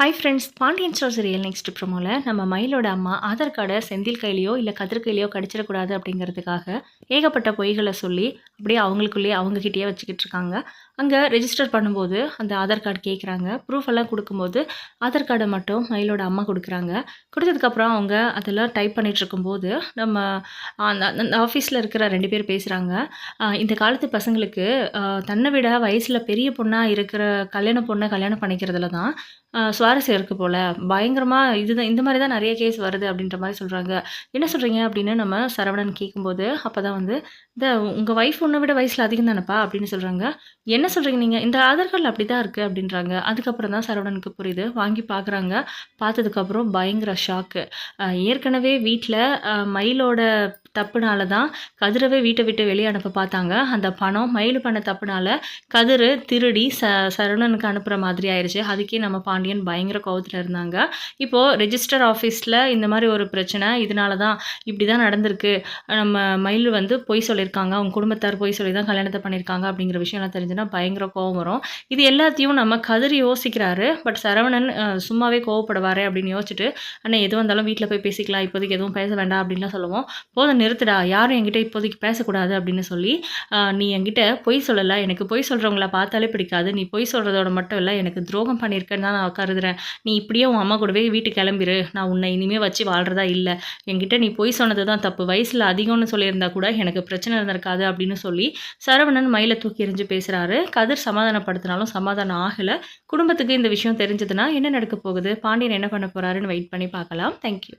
Hi friends Pandian store serial next ப்ரோமோவில் நம்ம மயிலோட அம்மா ஆதார் கார்டை செந்தில் கையிலையோ இல்லை கதிர் கையிலையோ கடிச்சிடக்கூடாது அப்படிங்கிறதுக்காக ஏகப்பட்ட பொய்களை சொல்லி அப்படியே அவங்களுக்குள்ளேயே அவங்கக்கிட்டேயே வச்சுக்கிட்டு இருக்காங்க. அங்கே ரெஜிஸ்டர் பண்ணும்போது அந்த ஆதார் கார்டு கேட்குறாங்க ப்ரூஃப் எல்லாம் கொடுக்கும்போது ஆதார் கார்டை மட்டும் மயிலோட அம்மா கொடுக்குறாங்க. கொடுத்ததுக்கப்புறம் அவங்க அதெல்லாம் டைப் பண்ணிகிட்ருக்கும்போது நம்ம அந்த அந்த ஆஃபீஸில் இருக்கிற ரெண்டு பேர் பேசுகிறாங்க இந்த காலத்து பசங்களுக்கு தன்னை விட வயசில் பெரிய பொண்ணாக இருக்கிற கல்யாண பொண்ணை கல்யாணம் பண்ணிக்கிறதுல தான் சுவாரஸ்யம் இருக்குது போல். பயங்கரமாக இதுதான் இந்த மாதிரி தான் நிறைய கேஸ் வருது அப்படின்ற மாதிரி சொல்கிறாங்க என்ன சொல்கிறீங்க அப்படின்னு நம்ம சரவணன் கேட்கும்போது அப்போ தான் வந்து இந்த உங்கள் ஒய்ஃப் உன்னை விட வயசில் அதிகம் தானப்பா? அப்படின்னு சொல்கிறாங்க என்ன சொல்கிறீங்க நீங்கள் இந்த ஆதார் கார்டில் அப்படி தான் இருக்குது அப்படின்றாங்க. அதுக்கப்புறம் தான் சரவணனுக்கு புரியுது. வாங்கி பார்க்குறாங்க பார்த்ததுக்கப்புறம் பயங்கர ஷாக்கு ஏற்கனவே வீட்டில் மயிலோட தப்புனால தான் கதிரவே வீட்டை விட்டு வெளியே அனுப்ப பார்த்தாங்க. அந்த பணம் மயில் பண்ண தப்புனால கதிர் திருடி ச சரவணனுக்கு அனுப்புகிற மாதிரி ஆயிடுச்சு அதுக்கே நம்ம பாண்டியன் பயங்கர கோவத்தில் இருந்தாங்க. இப்போது ரெஜிஸ்டர் ஆஃபீஸில் இந்த மாதிரி ஒரு பிரச்சனை. இதனால தான் இப்படி தான் நடந்திருக்கு. நம்ம மயில் வந்து பொய் சொல்லியிருக்காங்க. அவங்க குடும்பத்தார் பொய் சொல்லி தான் கல்யாணத்தை பண்ணியிருக்காங்க அப்படிங்கிற விஷயம்லாம் தெரிஞ்சுன்னா பயங்கர கோவம் வரும். இது எல்லாத்தையும் நம்ம கதிர் யோசிக்கிறாரு. பட் சரவணன் சும்மாவே கோவப்படுவாரே அப்படின்னு யோசிச்சுட்டு அண்ணன் எது வந்தாலும் வீட்டில் போய் பேசிக்கலாம். இப்போதைக்கு எதுவும் பேச வேண்டாம் அப்படின்லாம் சொல்லுவோம். போதும் நிறுத்துடா. யாரும் என்கிட்ட இப்போதைக்கு பேசக்கூடாது அப்படின்னு சொல்லி நீ என்கிட்ட பொய் சொல்லலை. எனக்கு பொய் சொல்கிறவங்கள பார்த்தாலே பிடிக்காது. நீ பொய் சொல்கிறதோட மட்டும் இல்லை. எனக்கு துரோகம் பண்ணியிருக்கேன்னு தான் நான் கருதுறேன் நீ இப்படியே உன் அம்மா கூடவே வீட்டுக்கு கிளம்பிரு. நான் உன்னை இனிமேல் வச்சு வாழ்கிறதா இல்லை. என்கிட்ட நீ பொய் சொன்னது தான் தப்பு. வயசில் அதிகம்னு சொல்லியிருந்தா கூட எனக்கு பிரச்சனை இருந்திருக்காது அப்படின்னு சொல்லி சரவணன் மயில தூக்கி எறிஞ்சு பேசுகிறாரு கதிர் சமாதானப்படுத்தினாலும் சமாதானம் ஆகலை. குடும்பத்துக்கு இந்த விஷயம் தெரிஞ்சதுன்னா என்ன நடக்க போகுது? பாண்டியன் என்ன பண்ண போகிறாருன்னு வெயிட் பண்ணி பார்க்கலாம். தேங்க்யூ